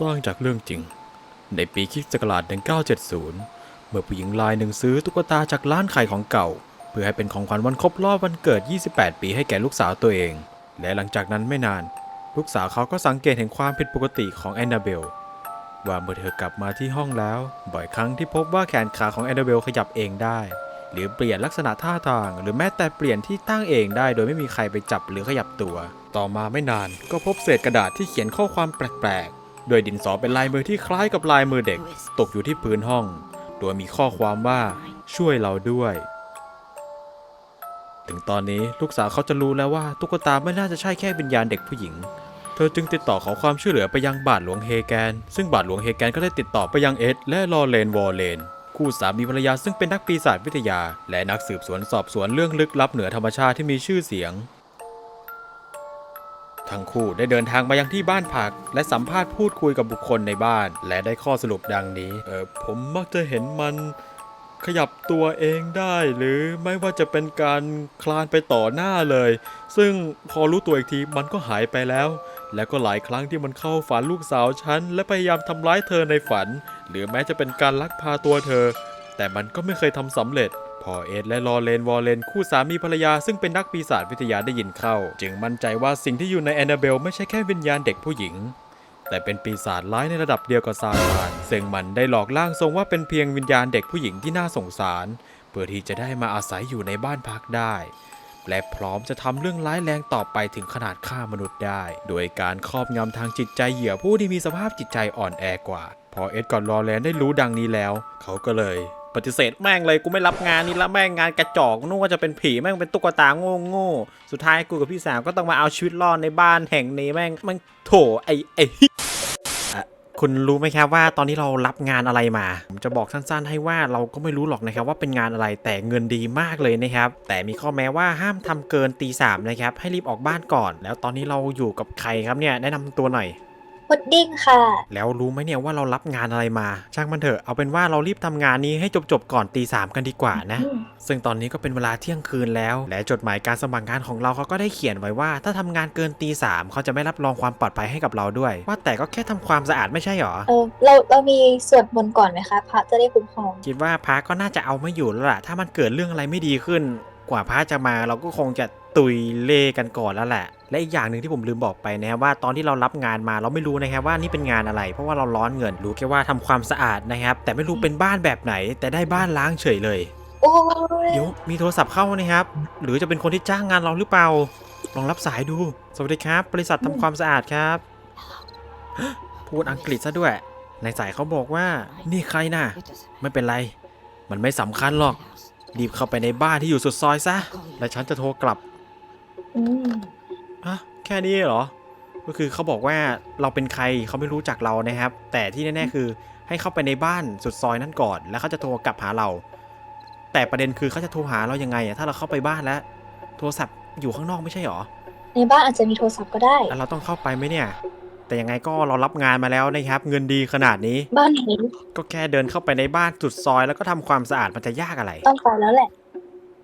สร้างจากเรื่องจริง ในปีคริสต์ศักราช1970 เมื่อผู้หญิงรายหนึ่งซื้อตุ๊กตาจากร้านขายของเก่า เพื่อให้เป็นของขวัญวันครบรอบวันเกิด 28 ปีให้แก่ลูกสาวตัวเอง และหลังจากนั้นไม่นาน ลูกสาวเขาก็สังเกตเห็นความผิดปกติของแอนนาเบลว่าเมื่อเธอกลับมาที่ห้องแล้ว บ่อยครั้งที่พบว่าแขนขาของแอนนาเบลขยับเองได้ หรือเปลี่ยนลักษณะท่าทาง หรือแม้แต่เปลี่ยนที่ตั้งเองได้ โดยไม่มีใครไปจับหรือขยับตัว ต่อมาไม่นานก็พบเศษกระดาษที่เขียนข้อความแปลก โดยดินสอเป็นลายมือที่คล้ายกับลายมือเด็ก ตกอยู่ที่พื้นห้อง โดยมีข้อความว่าช่วยเราด้วย ถึงตอนนี้ลูกสาวเขาจะรู้แล้วว่าตุ๊กตาไม่น่าจะใช่แค่วิญญาณเด็กผู้หญิง เธอจึงติดต่อขอความช่วยเหลือไปยังบาทหลวงเฮแกน ซึ่งบาทหลวงเฮแกนก็ได้ติดต่อไปยังเอ็ดและลอเรนวอลเลนคู่สามีภรรยาซึ่งเป็นนักปีศาจวิทยา และนักสืบสวนสอบสวนเรื่องลึกลับเหนือธรรมชาติที่มีชื่อเสียง ทั้งคู่ได้เดินทางมายังที่บ้านพัก และสัมภาษณ์พูดคุยกับบุคคลในบ้าน และได้ข้อสรุปดังนี้ เออผมมักจะเห็นมันขยับตัวเองได้หรือไม่ว่าจะเป็นการคลานไปต่อหน้าเลย ซึ่งพอรู้ตัวอีกทีมันก็หายไปแล้ว และก็หลายครั้งที่มันเข้าฝันลูกสาวฉัน และพยายามทำร้ายเธอในฝัน หรือแม้จะเป็นการลักพาตัวเธอ แต่มันก็ไม่เคยทำสำเร็จ พอเอ็ดและลอเรนวอลเลนคู่สามีภรรยาซึ่งเป็นนักปีศาจวิทยาได้ยินเข้า จึงมั่นใจว่าสิ่งที่อยู่ในแอนนาเบลไม่ใช่แค่วิญญาณเด็กผู้หญิง แต่เป็นปีศาจร้ายในระดับเดียวกับซาตานซึ่งมันได้หลอกล่างทรงว่าเป็นเพียงวิญญาณเด็กผู้หญิงที่น่าสงสาร เพื่อที่จะได้มาอาศัยอยู่ในบ้านพักได้และพร้อมจะทำเรื่องร้ายแรงต่อไปถึงขนาดฆ่ามนุษย์ได้ โดยการครอบงำทางจิตใจเหยื่อผู้ที่มีสภาพจิตใจอ่อนแอกว่า พอเอ็ดกอร์ลอแลนได้รู้ดังนี้แล้ว เขาก็เลย ปฏิเสธแม่งเลยกูไม่รับงานนี้ละแม่งงานกระจอกนึกว่าจะเป็นผีแม่งเป็นตุ๊กตาโง่โง่สุดท้ายกูกับพี่สาวก็ต้องมาเอาชีวิตรอดในบ้านแห่งนี้แม่งแม่งโถไอไออะคุณรู้ไหมครับว่าตอนนี้เรารับงานอะไรมา ผมจะบอกสั้นๆ ให้ว่าเราก็ไม่รู้หรอกนะครับว่าเป็นงานอะไรแต่เงินดีมากเลยนะครับ แต่มีข้อแม้ว่าห้ามทำเกินตีสามนะครับให้รีบออกบ้านก่อน แล้วตอนนี้เราอยู่กับใครครับเนี่ยแนะนำตัวหน่อย พุดดิ้งค่ะ แล้วรู้ไหมเนี่ยว่าเรารับงานอะไรมา ช่างมันเถอะเอาเป็นว่าเรารีบทำงานนี้ให้จบๆก่อนตีสามกันดีกว่านะอืมซึ่งตอนนี้ก็เป็นเวลาเที่ยงคืนแล้ว และจดหมายการสมัครงานของเราเขาก็ได้เขียนไว้ว่า ถ้าทำงานเกินตีสามเขาจะไม่รับรองความปลอดภัยให้กับเราด้วย ว่าแต่ก็แค่ทำความสะอาดไม่ใช่หรอเออเราเรามีสวดมนต์ก่อนไหมคะพระจะได้คุ้มครองคิดว่าพระก็น่าจะเอาไม่อยู่แล้วล่ะถ้ามันเกิดเรื่องอะไรไม่ดีขึ้น กว่าพระจะมาเราก็คงจะตุยเล่กันก่อนแล้วแหละ และอีกอย่างหนึ่งที่ผมลืมบอกไปนะครับว่าตอนที่เรารับงานมาเราไม่รู้นะครับว่านี่เป็นงานอะไร เพราะว่าเราร้อนเงินรู้แค่ว่าทำความสะอาดนะครับ แต่ไม่รู้เป็นบ้านแบบไหน แต่ได้บ้านล้างเฉยเลยโอ้ยเดี๋ยวมีโทรศัพท์เข้านะครับ หรือจะเป็นคนที่จ้างงานเราหรือเปล่า ลองรับสายดู สวัสดีครับ บริษัททำความสะอาดครับ พูดอังกฤษซะด้วย ในสายเขาบอกว่า นี่ใครน่ะ ไม่เป็นไร มันไม่สำคัญหรอกรีบเข้าไปในบ้านที่อยู่สุดซอยซะ และฉันจะโทรกลับ อื มอะแค่นี้เหรอ ก็คือเขาบอกว่าเราเป็นใครเขาไม่รู้จักเรานะครับ แต่ที่แน่ๆคือให้เข้าไปในบ้านสุดซอยนั่นก่อน แล้วเขาจะโทรกลับหาเรา แต่ประเด็นคือเขาจะโทรหาเรายังไงอะถ้าเราเข้าไปบ้านแล้ว โทรศัพท์อยู่ข้างนอกไม่ใช่หรอในบ้านอาจจะมีโทรศัพท์ก็ได้ แล้วเราต้องเข้าไปไหมเนี่ย แต่ยังไงก็เรารับงานมาแล้วนะครับ เงินดีขนาดนี้ บ้านไหนก็แค่เดินเข้าไปในบ้านสุดซอยแล้วก็ทำความสะอาดมันจะยากอะไร ต้องไปแล้วแหละ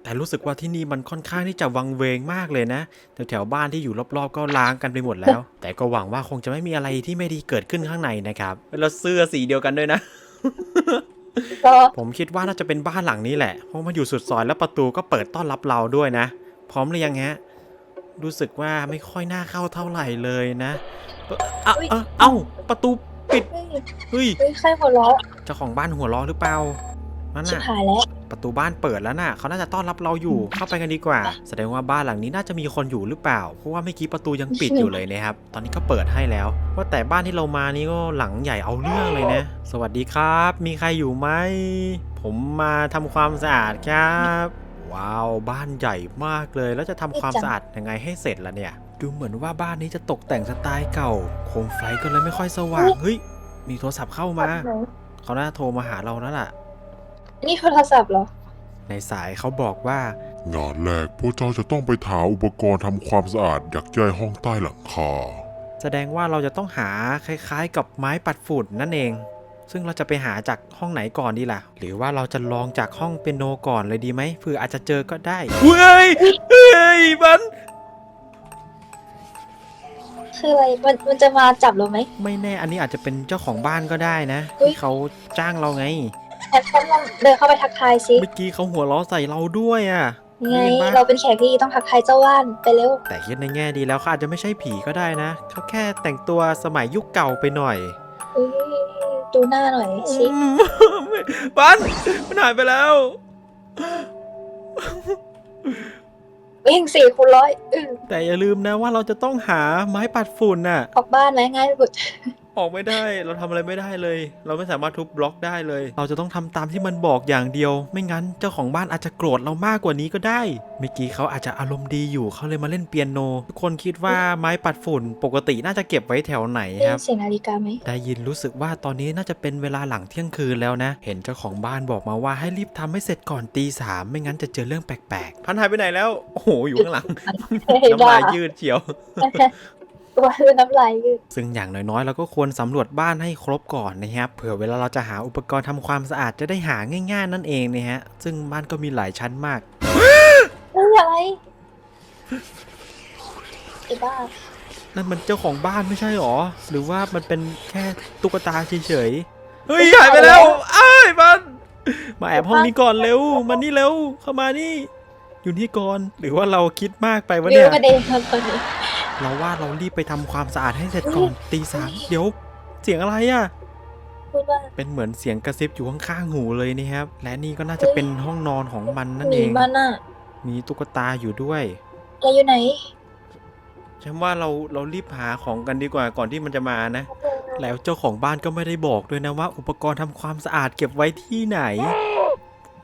แต่รู้สึกว่าที่นี่มันค่อนข้างที่จะวังเวงมากเลยนะแถวแถวๆบ้านที่อยู่รอบๆ ก็ล้างกันไปหมดแล้ว แต่ก็หวังว่าคงจะไม่มีอะไรที่ไม่ดีเกิดขึ้นข้างในนะครับแล้วเสื้อสีเดียวกันด้วยนะก็ผมคิดว่าน่าจะเป็นบ้านหลังนี้แหละเพราะมันอยู่สุดซอยแล้วประตูก็เปิดต้อนรับเราด้วยนะ พร้อมหรือยังฮะรู้สึกว่าไม่ค่อยน่าเข้าเท่าไหร่เลยนะเอ้าเอ้าเอ้าประตูปิดเฮ้ยเฮ้ยเฮ้ยใครหัวเราะเจ้าของบ้านหัวล้อหรือเปล่านั่นชิบน่ะหายแล้ว ประตูบ้านเปิดแล้วน่ะเขาน่าจะต้อนรับเราอยู่เข้าไปกันดีกว่า แสดงว่าบ้านหลังนี้น่าจะมีคนอยู่หรือเปล่า เพราะว่าเมื่อกี้ประตูยังปิดอยู่เลยนะครับ ตอนนี้ก็เปิดให้แล้ว ว่าแต่บ้านที่เรามานี่ก็หลังใหญ่เอาเรื่องเลยนะ สวัสดีครับ มีใครอยู่ไหม ผมมาทำความสะอาดครับ ว้าว บ้านใหญ่มากเลย แล้วจะทำความสะอาดยังไงให้เสร็จล่ะเนี่ย ดูเหมือนว่าบ้านนี้จะตกแต่งสไตล์เก่า โคมไฟก็เลยไม่ค่อยสว่าง เฮ้ย มีโทรศัพท์เข้ามา เขาน่าโทรมาหาเราแล้วล่ะ นี่โทรศัพท์เหรอ ในสายเขาบอกว่า งานแรกพวกเจ้าจะต้องไปหาอุปกรณ์ทำความสะอาดยักย้ายห้องใต้หลังคา แสดงว่าเราจะต้องหาคล้ายๆ กับไม้ปัดฝุ่นนั่นเอง ซึ่งเราจะไปหาจากห้องไหนก่อนดีล่ะ หรือว่าเราจะลองจากห้องเปียโนก่อนเลยดีไหมเผื่ออาจจะเจอก็ได้เฮ้ยเฮ้ยมันโอเคคืออะไร มันมันจะมาจับเราไหม ไม่แน่อันนี้อาจจะเป็นเจ้าของบ้านก็ได้นะอุ๊ยที่เขาจ้างเราไง แอนท่านลองเดินเข้าไปทักทายสิ เมื่อกี้เขาหัวล้อใส่เราด้วยอะไงเห็นปะเราเป็นแขกที่ต้องทักทายเจ้าว่านไปเร็ว แต่คิดในแง่ดีแล้วเขาอาจจะไม่ใช่ผีก็ได้นะเขาแค่แต่งตัวสมัยยุคเก่าไปหน่อยอุ๊ยดูหน้าหน่อยสิอืมปันมันหายไปแล้ววิ่งสี่คูณร้อยอือแต่อย่าลืมนะว่าเราจะต้องหาไม้ปัดฝุ่นน่ะ ออกบ้านไหมง่ายสุด ออกไม่ได้ เราทำอะไรไม่ได้เลย เราไม่สามารถทุบบล็อกได้เลย เราจะต้องทำตามที่มันบอกอย่างเดียว ไม่งั้นเจ้าของบ้านอาจจะโกรธเรามากกว่านี้ก็ได้ เมื่อกี้เขาอาจจะอารมณ์ดีอยู่เขาเลยมาเล่นเปียโน ทุกคนคิดว่าไม้ปัดฝุ่นปกติน่าจะเก็บไว้แถวไหนได้คยิรันบเสียงนาฬิกาไหมได้ยินรู้สึกว่าตอนนี้น่าจะเป็นเวลาหลังเที่ยงคืนแล้วนะ เห็นเจ้าของบ้านบอกมาว่าให้รีบทำให้เสร็จก่อนตีสามไม่งั้นจะเจอเรื่องแปลกๆ พันหายไปไหนแล้ว โอ้โห อยู่ข้างหลังน้ำลายยืดเฉียว ตัวคือน้ำลายยืดซึ่งอย่างน้อยๆ เราก็ควรสำรวจบ้านให้ครบก่อนนะครับเผื่อเวลาเราจะหาอุปกรณ์ทำความสะอาดจะได้หาง่ายๆ นั่นเองนะฮะซึ่งบ้านก็มีหลายชั้นมาก เฮ้ยอะไรไอ้บ้านั่นมันเจ้าของบ้านไม่ใช่หรอ หรือว่ามันเป็นแค่ตุ๊กตาเฉยๆ เฮ้ยหายไปแล้วอ้ายมัน มาแอบห้องนี้ก่อนเร็วมานี่เร็ว เข้ามานี่ อยู่นี่ก่อน หรือว่าเราคิดมากไปวะวิเนี่วยกระเด็นตอนนี้ เราว่าเรารีบไปทำความสะอาดให้เสร็จก่อนตีสามเดี๋ยวเสียงอะไรอะพูดว่าเป็นเหมือนเสียงกระซิบอยู่ข้างๆหูเลยนี่ครับ และนี่ก็น่าจะเป็นห้องนอนของมันนั่นหเอนีง มันอะมีตุ๊กตาอยู่ด้วย เราอยู่ไหนฉันว่าเราเรารีบหาของกันดีกว่าก่อนที่มันจะมานะ แล้วเจ้าของบ้านก็ไม่ได้บอกด้วยนะว่า อุปกรณ์ทำความสะอาดเก็บไว้ที่ไหน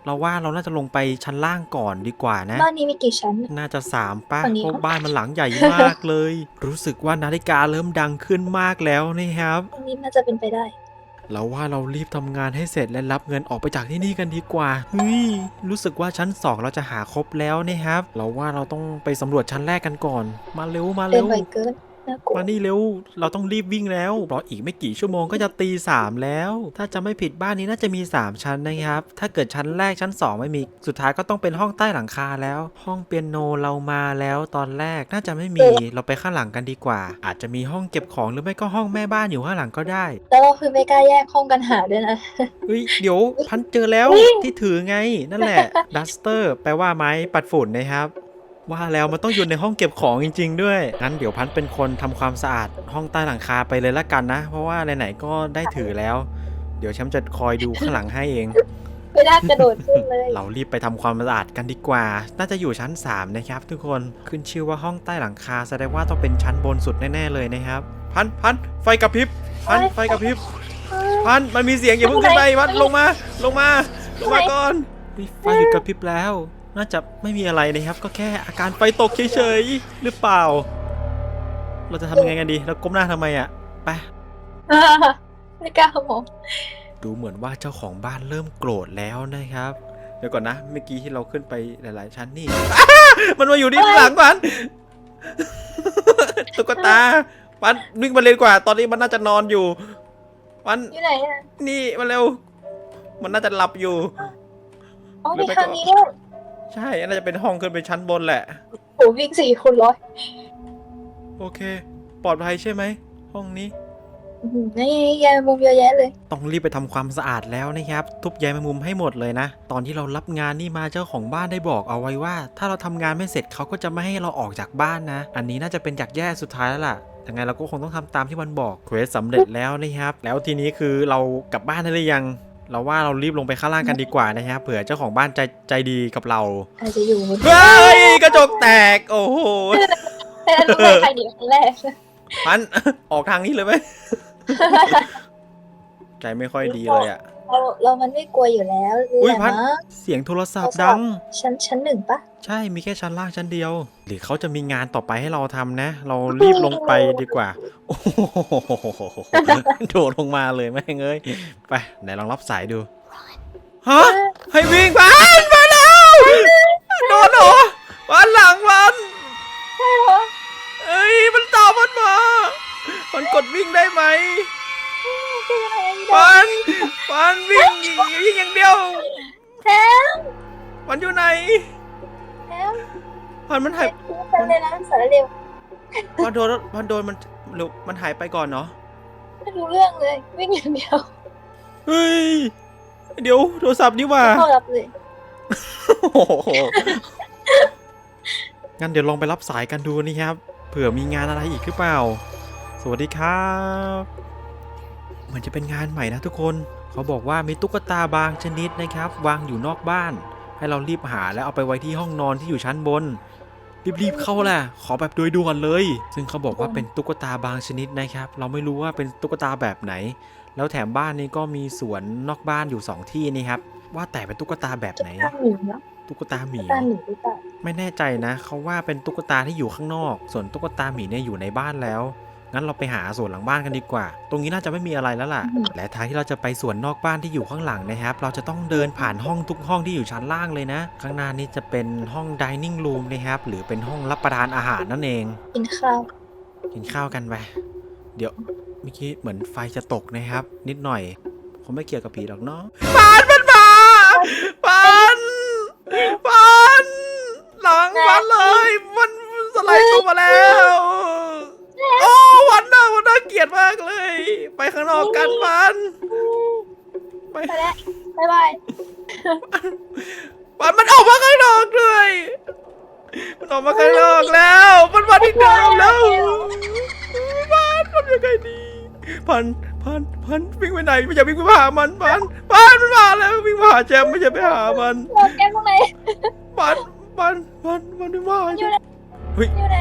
เราว่าเราน่าจะลงไปชั้นล่างก่อนดีกว่านะ บ้านนี้มีกี่ชั้น น่าจะสามป้าฝั่งนี้ เพราะบ้านมันหลังใหญ่มากเลย รู้สึกว่านาฬิกาเริ่มดังขึ้นมากแล้วนะครับอันนี้น่าจะเป็นไปได้ เราว่าเรารีบทำงานให้เสร็จและรับเงินออกไปจากที่นี่กันดีกว่าเฮ้ยรู้สึกว่าชั้นสองเราจะหาครบแล้วนะครับ เราว่าเราต้องไปสำรวจชั้นแรกกันก่อน มาเร็วมาเดิเร็นวไวเกิน น่ากลัวมานี่เร็ว เราต้องรีบวิ่งแล้วเพราะอีกไม่กี่ชั่วโมงก็จะตีสามแล้ว ถ้าจะไม่ผิดบ้านนี้น่าจะมี 3 ชั้นนะครับ ถ้าเกิดชั้นแรกชั้น 2 ไม่มี สุดท้ายก็ต้องเป็นห้องใต้หลังคาแล้ว ห้องเปียโนเรามาแล้วตอนแรกน่าจะไม่มี เราไปข้างหลังกันดีกว่า อาจจะมีห้องเก็บของหรือไม่ก็ห้องแม่บ้านอยู่ข้างหลังก็ได้แล้วเราคือไม่กล้าแยกห้องกันหาด้วยนะ เฮ้ยเดี๋ยวพันเจอแล้วอุ๊ยที่ถือไงนั่นแหละดัสเตอร์ แปลว่าไม้ปัดฝุ่นนะครับ ว่าแล้วมันต้องอยู่ในห้องเก็บของจริง ๆ ด้วย งั้นเดี๋ยวพันเป็นคนทำความสะอาดห้องใต้หลังคาไปเลยละกันนะ เพราะว่าไหนๆก็ได้ถือแล้ว เดี๋ยวแชมป์จะคอยดูข้างหลังให้เอง ไม่ได้กระโดดขึ้นเลย เรารีบไปทำความสะอาดกันดีกว่า น่าจะอยู่ชั้น 3 นะครับ ทุกคน ขึ้นชื่อว่าห้องใต้หลังคาแสดงว่าต้องเป็นชั้นบนสุดแน่ๆเลยนะครับ พันพันไฟกระพริบ พันไฟกระพริบ พันมันมีเสียงอย่าเพิ่งขึ้นไปพันลงมา ลงมา ลงมาก่อนเฮ้ยไฟหยุดกระพริบแล้ว น่าจะไม่มีอะไรนะครับ ก็แค่อาการไฟตกเฉยๆหรือเปล่า เราจะทำยังไงกันดีเราก้มหน้าทำไมอะไปไม่กล้ามองดูเหมือนว่าเจ้าของบ้านเริ่มโกรธแล้วนะครับ เดี๋ยวก่อนนะเมื่อกี้ที่เราขึ้นไปหลาย ๆ ชั้นนี่ มันมาอยู่ที่หลังปันตุ๊กตาปันวิ่งมาเร็วกว่า ตอนนี้มันน่าจะนอนอยู่ปันอยู่ไหนอะนี่มาเร็ว มันน่าจะหลับอยู่อ๋อหรือมีไม่ก็ทางนี้ด้วย ใช่น่าจะเป็นห้องขึ้นไปชั้นบนแหละโหวิ่งสี่คูณร้อยโอเค ปลอดภัยใช่ไหม ห้องนี้ อื้อหือนี่แยายมุมเยอะแยะเลย ต้องรีบไปทำความสะอาดแล้วนะครับ ทุบใยแมงมุมให้หมดเลยนะ ตอนที่เรารับงานนี่มาเจ้าของบ้านได้บอกเอาไว้ว่า ถ้าเราทำงานไม่เสร็จเขาก็จะไม่ให้เราออกจากบ้านนะ อันนี้น่าจะเป็นจากแย่สุดท้ายแล้วล่ะยังไงเราก็คงต้องทำตามที่มันบอกเควสสำเร็จแล้วนะครับ แล้วทีนี้คือเรากลับบ้านได้หรือยัง เราว่าเรารีบลงไปข้างล่างกันดีกว่านะครับเผื่อเจ้าของบ้านใจใจดีกับเราอาจจะอยู่บนเฮ้ยกระจกแตก โอ้โหแต่รู้ไหมใครหนีครั้งแรกมันออกทางนี้เลยไหมใจไม่ค่อยดีเลยอะ เราเรามันไม่กลัวอยู่แล้วอุ๊ยแหละพัดนะเสียงโทรศัพท์ดัง ชั้นชั้นหนึ่งปะ ใช่มีแค่ชั้นล่างชั้นเดียว หรือเขาจะมีงานต่อไปให้เราทำนะ เรารีบลงไปดีกว่า โอ้โหโดดลงมาเลยแม่งเอ้ยไปไหนลองรับสายดูฮะให้วิ่งพันมาแล้วโดนเหรอวันหลังวันเอ้ยมันตามมันมา มันกดวิ่งได้ไหม ปันปันวิ่งวิ่งอย่างเดียวแทมมันอยู่ไหนแทมพันมันหายแทมเลยนะสารเร็วพอโดนพอโดนมันหรือมันหายไปก่อนเนาะไม่รู้เรื่องเลยวิ่งอย่างเดียวเฮ้ยเดี๋ยวโทรศัพท์นี่หว่าเข้ารับเลยโอ้โหงั้นเดี๋ยวลองไปรับสายกันดูนี่ครับเผื่อมีงานอะไรอีกหรือเปล่า สวัสดีครับ เหมือนจะเป็นงานใหม่นะทุกคน เขาบอกว่ามีตุ๊กตาบางชนิดนะครับ วางอยู่นอกบ้าน ให้เรารีบหาแล้วเอาไปไว้ที่ห้องนอนที่อยู่ชั้นบน รีบๆเข้าแหละขอแบบโดยด่วนเลย ซึ่งเขาบอกว่าเป็นตุ๊กตาบางชนิดนะครับ เราไม่รู้ว่าเป็นตุ๊กตาแบบไหน แล้วแถมบ้านนี้ก็มีสวนนอกบ้านอยู่สองที่นี่ครับ ว่าแต่เป็นตุ๊กตาแบบไหน ตั้งหนีเนาะตุ๊กตาหมีเหรตั้งอหนีหรือเปล่าไม่แน่ใจนะ เขาว่าเป็นตุ๊กตาที่อยู่ข้างนอก ส่วนตุ๊กตาหมีเนี่ยอยู่ในบ้านแล้ว งั้นเราไปหาสวนหลังบ้านกันดีกว่า ตรงนี้น่าจะไม่มีอะไรแล้วล่ะ และทางที่เราจะไปสวนนอกบ้านที่อยู่ข้างหลังนะครับ เราจะต้องเดินผ่านห้องทุกห้องที่อยู่ชั้นล่างเลยนะ ข้างหน้านี้จะเป็นห้อง dining room นะครับ หรือเป็นห้องรับประทานอาหารนั่นเอง กินข้าว กินข้าวกันไป เดี๋ยวเมื่อกี้เหมือนไฟจะตกนะครับ นิดหน่อยคงไม่เกี่ยวกับผีหรอกเนาะปานมันมาปานปานหลังมันเลย มันสไลด์เข้ามาแล้วโอ้วั นน่าวันน่าเกลียดมากเลย ไปข้างนอกกันปันไปไปแล้วบ๊ายบายปันมันออกมาข้างนอกเลยมันออกมาข้างนอกแล้ว มันมาที่เดิมแล้วปันทำยังไงดีพันพันพันวิ่งไปไหนไม่อยากวิ่งไปหามันพันพันมันมาแล้ววิ่งมาหาแจมไม่ใช่ไปหามันโดนแก้มตรงไหนปันปันปันมันไม่มาอยู่ไหนเฮ้ยอยู่ไหน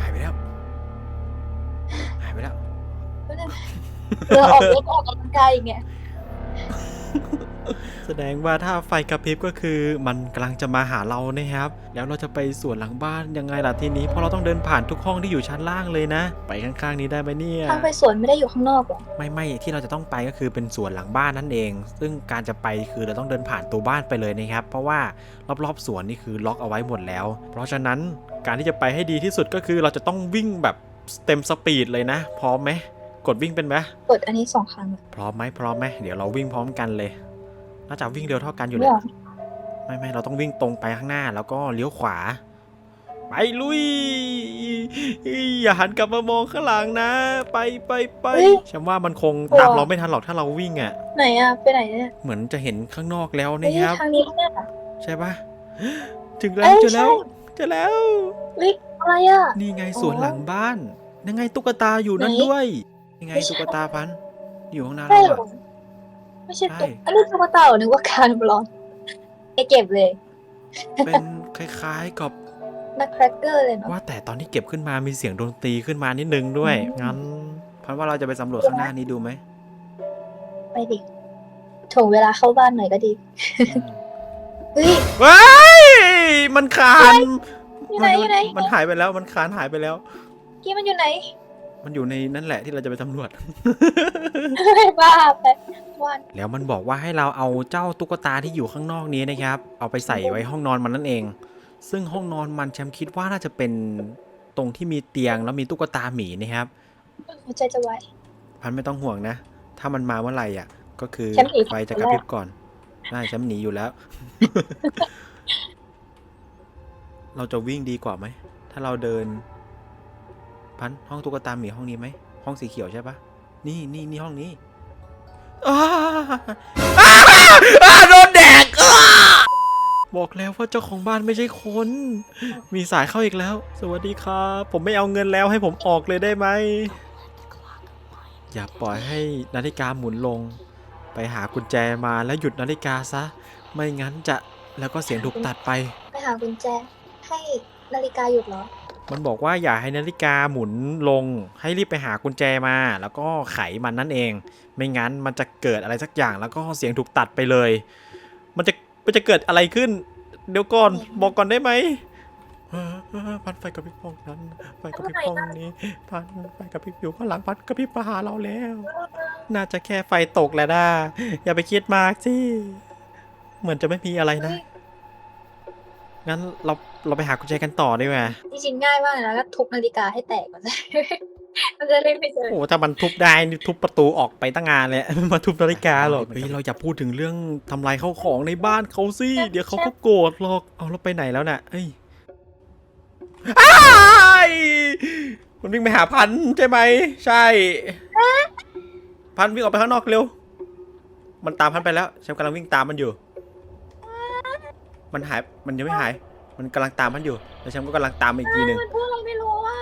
หายไปแล้ว เออออกรถออกกำลังกายอย่างเงี้ยแสดงว่าถ้าไฟกระพริบก็คือมันกำลังจะมาหาเรานะครับ แล้วเราจะไปสวนหลังบ้านยังไงล่ะทีนี้ เพราะเราต้องเดินผ่านทุกห้องที่อยู่ชั้นล่างเลยนะ ไปข้างๆนี้ได้ไหมเนี่ย ทางไปสวนไม่ได้อยู่ข้างนอกหรอ ไม่ไม่ที่เราจะต้องไปก็คือเป็นสวนหลังบ้านนั่นเอง ซึ่งการจะไปคือเราต้องเดินผ่านตัวบ้านไปเลยนะครับ เพราะว่ารอบๆสวนนี่คือล็อกเอาไว้หมดแล้ว เพราะฉะนั้นการที่จะไปให้ดีที่สุดก็คือเราจะต้องวิ่งแบบเต็มสปีดเลยนะ พร้อมไหม กดวิ่งเป็นไหมกดอันนี้สองครั้งอะพร้อมไหมพร้อมไหมเดี๋ยวเราวิ่งพร้อมกันเลย น่าจะวิ่งเร็วเท่ากันอยู่แหเนี่ละยไม่ไม่เราต้องวิ่งตรงไปข้างหน้าแล้วก็เลี้ยวขวา ไปลุย อย่าหันกลับมามองข้างหลังนะ ไปไปไปฉันว่ามันคงตามเราไม่ทันหรอกถ้าเราวิ่งอะ ไหนอะไปไหนเนี่ยเหมือนจะเห็นข้างนอกแล้วเฮ้ยนะครับทางนี้ข้างหน้าใช่ปะถึงเอ้แล้วยเจอแล้วใช่เจอแล้วเฮ้ยอะไรอะนี่ไงอ๋อสวนหลังบ้านนั่นไงตุ๊กตาอยู่นั่นไหนด้วย ยังไงไม่ใช่ตุ๊กตาพัน อยู่ข้างหน้าใช่เราเหรอะอไม่ใช่ตุ๊กใช่ อันนี้ตุ๊กตาเหรอนึกว่าการบอลไอเก็บเลยเป็นคล้ายๆกับ นักแครกเกอร์เลยเนาะว่าแต่ตอนที่เก็บขึ้นมามีเสียงดนตรีขึ้นมานิดนึงด้วยอืมงั้นพันว่าเราจะไปสำรวจข้างหน้านี้ดูไหมไปดิถ่วงเวลาเข้าบ้านหน่อยก็ดีเฮ้ย ว้ายมันคานอยู่ไหนอยู่ไหน มันหายไปแล้ว มันคานหายไปแล้ว กี้มันอยู่ไหน มันอยู่ในนั่นแหละที่เราจะไปสำรวจ บ้าไปวันแล้วมันบอกว่าให้เราเอาเจ้าตุ๊กตาที่อยู่ข้างนอกนี้นะครับ เอาไปใส่ไว้ห้องนอนมันนั่นเอง ซึ่งห้องนอนมันแชมคิดว่าน่าจะเป็นตรงที่มีเตียงแล้วมีตุ๊กตาหมีนะครับ หัวใจจะวายพันไม่ต้องห่วงนะ ถ้ามันมาเมื่อไหร่อะ ก็คือฉันหนีไฟจะกระพริบก่อนได้ฉันหนีอยู่แล้ว เราจะวิ่งดีกว่าไหม ถ้าเราเดิน พันห้องตุ๊กตาหมีห้องนี้ไหมห้องสีเขียวใช่ปะนี่นี่นี่ห้องนี้โดนแดกบอกแล้วว่าเจ้าของบ้านไม่ใช่คน มีสายเข้าอีกแล้ว สวัสดีครับ ผมไม่เอาเงินแล้วให้ผมออกเลยได้ไหม อย่าปล่อยให้นาฬิกาหมุนลง ไปหากุญแจมาแล้วหยุดนาฬิกาซะ ไม่งั้นจะแล้วก็เสียงถูกตัดไป ไปหากุญแจให้นาฬิกาหยุดเหรอ มันบอกว่าอย่าให้นาฬิกาหมุนลงให้รีบไปหากุญแจมา แล้วก็ไขมันนั่นเอง ไม่งั้นมันจะเกิดอะไรสักอย่างแล้วก็เสียงถูกตัดไปเลย มันจะมันจะเกิดอะไรขึ้น เดี๋ยวก่อนบอกก่อนได้ไหมเออเออพันไฟกระพริบห้องนั้นไฟกระพริบห้องนี้พันไฟกระพริบอยู่ข้างหลังพันกระพริบมาหาเราแล้ว น่าจะแค่ไฟตกแหละนะอย่าไปคิดมากสิเหมือนจะไม่มีอะไรนะงั้นเรา เราไปหากุญแจกันต่อดีกว่าจริงๆง่ายมากเลยนะก็ทุบนาฬิกาให้แตกก่อนมันจะเล่นไม่เจอโอ้ถ้ามันทุบได้นี่ทุบประตูออกไปตั้งงานเลย มาทุบนาฬิกาหรอกเฮ้ยเราอย่าพูดถึงเรื่องทำลายข้าวของในบ้านเขาสิเดี๋ยวเขาก็โกรธหรอกเอาเราไปไหนแล้วน่ะเอ้ยอ้ายมันวิ่งไปหาพันธุ์ใช่ไหมใช่ พันธุ์วิ่งออกไปข้างนอกเร็ว มันตามพันธุ์ไปแล้วแชมป์กำลังวิ่งตามมันอยู่ มันหายมันยังไม่หาย มันกำลังตามมันอยู่แล้วแชมป์ก็กำลังตามมันอีกทีหนึ่งมันพูดอะไรไม่รู้ว่า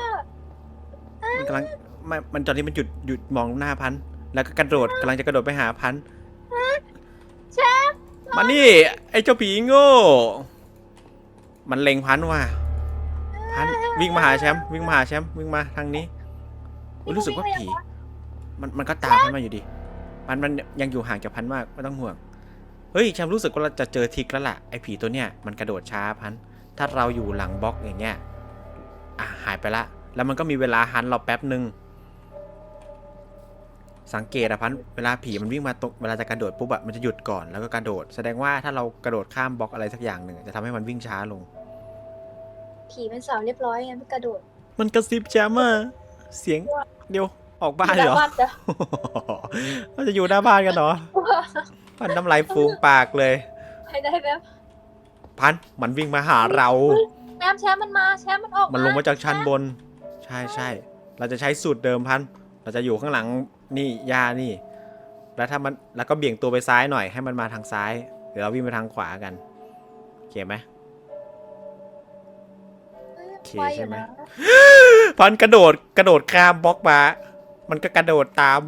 มันกำลังไม่มันตอนนี้มันหยุดหยุดมองหน้าพันธุ์แล้วก็กระโดดกำลังจะกระโดดไปหาพันธุ์แชมป์มานี่ไอ้เจ้าผีโง่ มันเล็งพันธุ์ว่ะพันธุ์วิ่งมาหาแชมป์วิ่งมาหาแชมป์วิ่งมาทางนี้อุ๊ยรู้สึกว่าผี มันมันก็ตามพันธุ์มาอยู่ดี มันมันยังอยู่ห่างจากพันธุ์มากไม่ต้องห่วงเฮ้ยแชมป์รู้สึกว่าเราจะเจอทิกแล้วล่ะไอ้ผีตัวเนี้ยมันกระโดดช้าพันธุ์ ถ้าเราอยู่หลังบล็อกอย่างเงี้ยอะหายไปละ แล้วมันก็มีเวลาหันเราแป๊บหนึ่งสังเกตอะพันธุ์เวลาผีมันวิ่งมาตรงเวลาจะกระโดดปุ๊บอะมันจะหยุดก่อนแล้วก็กระโดด แสดงว่าถ้าเรากระโดดข้ามบล็อกอะไรสักอย่างหนึ่งจะทำให้มันวิ่งช้าลง ผีเป็นสาวเรียบร้อยไงไม่กระโดด มันกระซิบแชมป์อะเสียงเดียวออกบ้านเหรอบ้านจ้ะมันจะอยู่หน้าบ้านกันเหรอมันน้ำลายฟูมปากเลยให้ได้แบบ พันธุ์มันวิ่งมาหาเรา แชมป์แชมป์มันมาแชมป์มันออกมันลงมาจากชั้นบน ใช่ใช่เราจะใช้สูตรเดิมพันธุ์เราจะอยู่ข้างหลังนี่ยานี่ แล้วถ้ามันแล้วก็เบี่ยงตัวไปซ้ายหน่อยให้มันมาทางซ้าย เดี๋ยวเราวิ่งไปทางขวากันโอเคไหมโอเคใช่ไหมพันธุ์กระโดดกระโดดข้ามบล็อกมา มันก็กระโดดตาม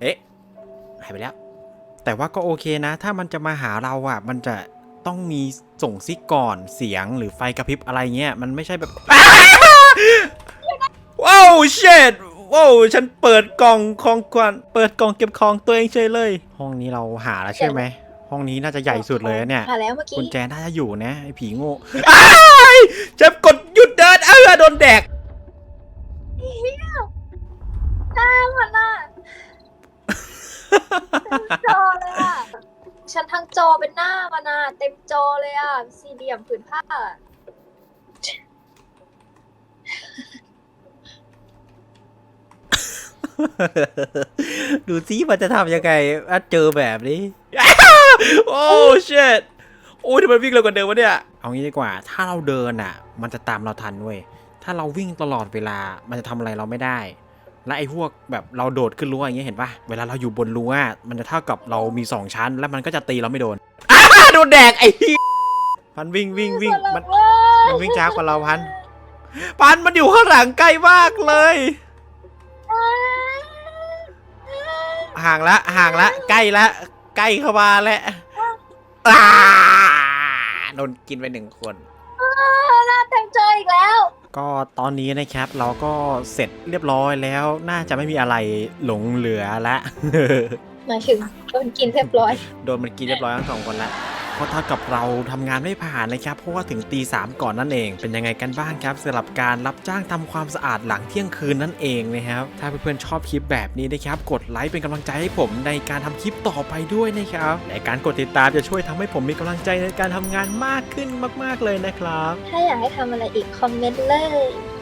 เอ๊ะหายไปแล้ว แต่ว่าก็โอเคนะ ถ้ามันจะมาหาเราอะ มันจะ ต้องมีส่งซิกก่อนเสียงหรือไฟกระพริบอะไรเงี้ย มันไม่ใช่แบบว้าวเชดว้าวฉันเปิดกล่องของขวัญเปิดกล่องเก็บของตัวเองเฉยเลย ห้องนี้เราหาแล้วใช่ไหมห้องนี้น่าจะใหญ่สุดเลยนะเนี่ยหาแล้วเมื่อกี้กุญแจน่าจะอยู่นะไอ้ผีโง่อ้ายจะกดหยุดเดินเออโดนแดก หน้ามันอะเต็มจอเลยอะ ฉัน ทั้งจอเป็นหน้ามันอะเต็มจอเลยอะสี่เหลี่ยมผืนผ้า ดูซิมันจะทำยังไงถ้าเจอแบบนี้ โอ้เชดโอ้ยทำไมวิ่งเร็วกว่าเดิมวะเนี่ย เอางี้ดีกว่า ถ้าเราเดินอะ มันจะตามเราทันเว้ย ถ้าเราวิ่งตลอดเวลา มันจะทำอะไรเราไม่ได้ และไอ้พวกแบบเราโดดขึ้นรั้วอย่างเงี้ยเห็นปะเวลาเราอยู่บนรั้วอะมันจะเท่ากับเรามีสองชั้น แล้วมันก็จะตีเราไม่โดนอ้าโดนแดกไอ้เหี้ยพันวิ่งวิ่งวิ่งมันมันวิ่งช้ากว่าเราพัน พันมันอยู่ข้างหลังใกล้มากเลย ห่างละห่างละ ใกล้ละใกล้เข้ามาแล้วอ่าโดนกินไปหนึ่งคนหน้าเต็มจออีกแล้ว ก็ตอนนี้นะครับเราก็เสร็จเรียบร้อยแล้วน่าจะไม่มีอะไรหลงเหลือละหมายถึงโดนกินเรียบร้อย โดนมันกินเรียบร้อยทั้งสองคนละ ก็เท่ากับเราทำงานไม่ผ่านนะครับ เพราะว่าถึงตีสามก่อนนั่นเอง เป็นยังไงกันบ้างครับสำหรับการรับจ้างทำความสะอาดหลังเที่ยงคืนนั่นเองนะครับ ถ้าเพื่อนๆชอบคลิปแบบนี้นะครับ กดไลค์เป็นกำลังใจให้ผมในการทำคลิปต่อไปด้วยนะครับ และการกดติดตามจะช่วยทำให้ผมมีกำลังใจในการทำงานมากขึ้นมาก ๆเลยนะครับ ถ้าอยากให้ทำอะไรอีกคอมเมนต์เลย